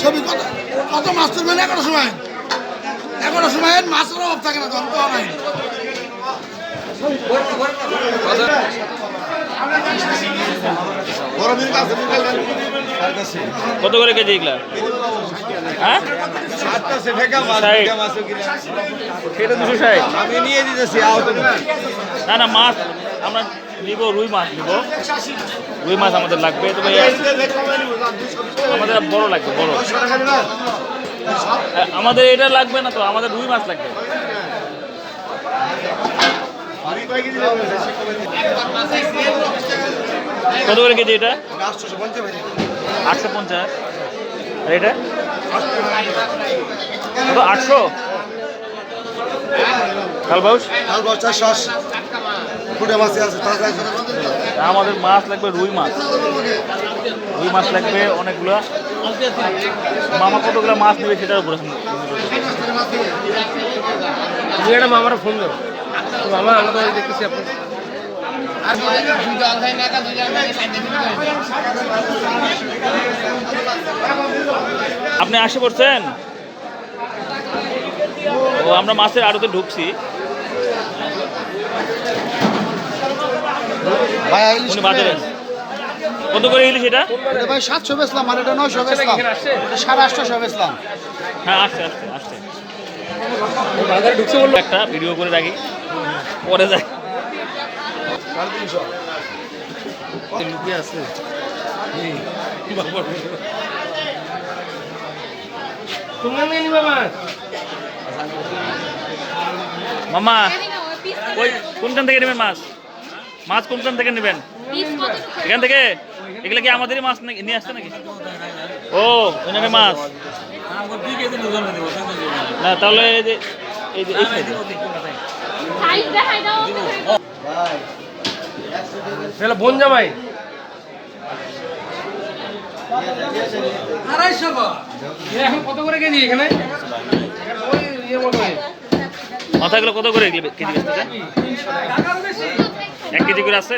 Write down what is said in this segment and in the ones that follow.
ছবি কত কত মাছ তুলবেন এগারো সময়? এগারো সময় মাছের অভাব থাকে না তখন তো নাই। কত করে কেজি এগুলা? হ্যাঁ? সেটা দুশো ষাট। আমি নিয়ে দিতেছি না না মাছ আমরা নিব রুই মাছ নিব। রুই মাছ আমাদের লাগবে তবে আমাদের বড় লাগবে বড়। আমাদের এটা লাগবে না তো আমাদের রুই মাছ লাগবে। কত করে কেজি এটা? আটশো পঞ্চাশ। আর এটা? আটশো কালবাউস কাল বস্তা শস ফুটে মাছ আছে আমাদের মাছ লাগবে রুই মাছ রুই মাছ লাগবে অনেকগুলো মামা কতগুলো মাছ নেবে সেটার উপরে ম্যাডাম আমার ফোন করো মামা আমরা দেখতেছি আপনি আপনি আসে পড়ছেন ও আমরা মাছের আড়তে ঢুকছি উনি বাজারেন কত করে ইলিশ এটা ভাই সাতশো বেচলাম আর এটা নয়শো বেচলাম এটা সাড়ে আটশোশো বেচলাম হ্যাঁ আসছে আসছে আসছে বাজারে ঢুকছে বলল একটা ভিডিও করে রাখি পরে লুকিয়ে আছে তোমরা নিয়ে নিবা মাছ মামা ওই কোনখান থেকে নেবেন মাছ? মাছ কোনখান থেকে নেবেন? এখান থেকে? এগুলো কি আমাদেরই মাছ নাকি নিয়ে আসছে নাকি? ও ওইখানে মাছ। না তাহলে এই যে এই যে এই সাইডে সাইজ দেখাই দাও তাহলে বোন জামাই। এখন কত করে কেজি এখানে? ওই ইয়ে মনে মাথাগুলো কত করে কেজি বেচতেছে এক কেজি করে আছে?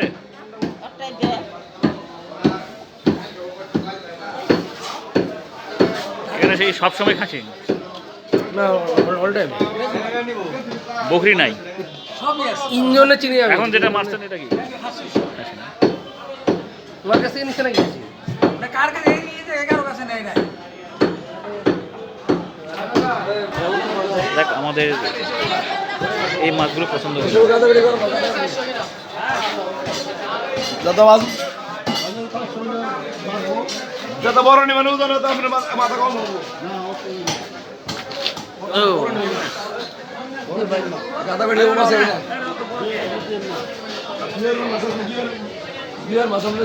এখানে সেই সব সময় খাসি? না বকরি নাই? ইঞ্জনে চিনি এখন যেটা মাছটা এটা কি? তোমার কাছে নাকি দেখ আমাদের এই মাছগুলো পছন্দ করি যত মাছ যত বড় নিবেন ওজন আপনার মাথা কম হব ও গাদা বেড়ে মাছ বিয়ার মাছ আমরা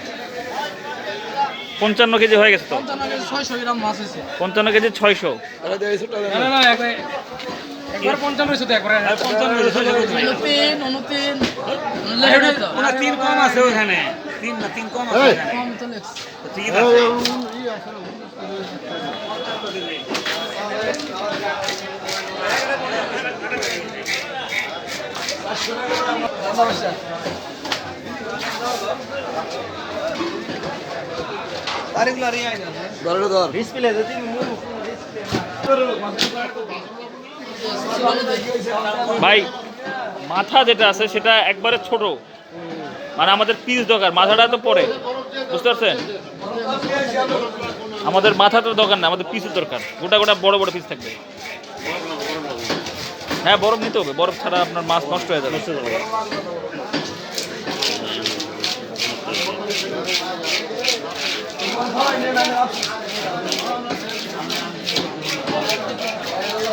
পঞ্চান্ন কেজি হয়ে গেছে তো পঞ্চান্ন কেজি ছয়শো তিন কম আছে ওখানে তিন না তিন কম আছে তো ভাই মাথা যেটা আছে সেটা একবারে ছোট। মানে আমাদের পিস দরকার মাথাটা তো পরে। বুঝতে পারছেন? আমাদের মাথাটার দরকার না আমাদের পিসের দরকার। গোটা গোটা বড় বড় পিস থাকবে। হ্যাঁ বরফ নিতে হবে। বরফ ছাড়া আপনার মাছ নষ্ট হয়ে যাবে।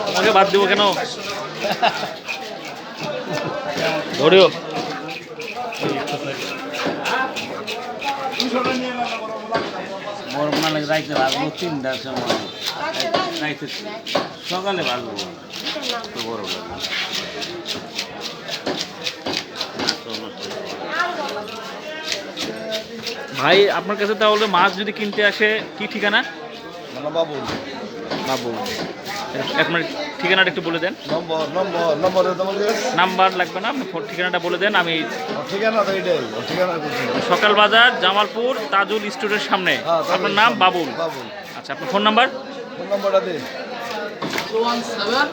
তোমাকে বাদ দিব কেন? ধরিও। বরফ না লাগে রাইতে ভাগবো তিনটার সময়। সকালে ভাগবো তো বরফ লাগে ভাই আপনার কাছে তাহলে মাছ যদি কিনতে আসে কি ঠিকানা? বাবু বাবু আপনার ঠিকানাটা একটু বলে দেন। নম্বর নম্বর নম্বর নাম্বার লাগবে না আপনি ফোন ঠিকানাটা বলে দেন আমি ঠিকানা তো এটাই ঠিকানা সকাল বাজার জামালপুর তাজুল স্টোরের সামনে। হ্যাঁ, আপনার নাম বাবুল। বাবুল। আচ্ছা আপনার ফোন নাম্বার? ফোন নম্বরটা দে। One seven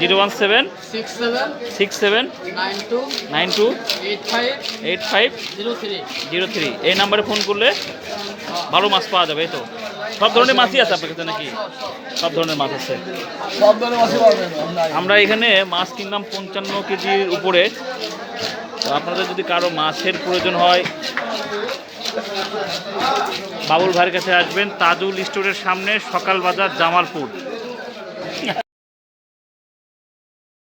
zero one seven six seven six seven nine two nine two eight five eight five zero three zero three এই নাম্বারে ফোন করলে ভালো মাছ পাওয়া যাবে এই তো। সব ধরনের মাছই আছে আপনার কাছে নাকি? সব ধরনের মাছ আছে। সব ধরনের মাছই পাবেন আমরা আমরা এখানে মাছ কিনলাম পঞ্চান্ন কেজির উপরে। তো আপনাদের যদি কারও মাছের প্রয়োজন হয় বাবুল ভাইয়ের কাছে আসবেন তাজুল স্টোরের সামনে সকাল বাজার জামালপুর।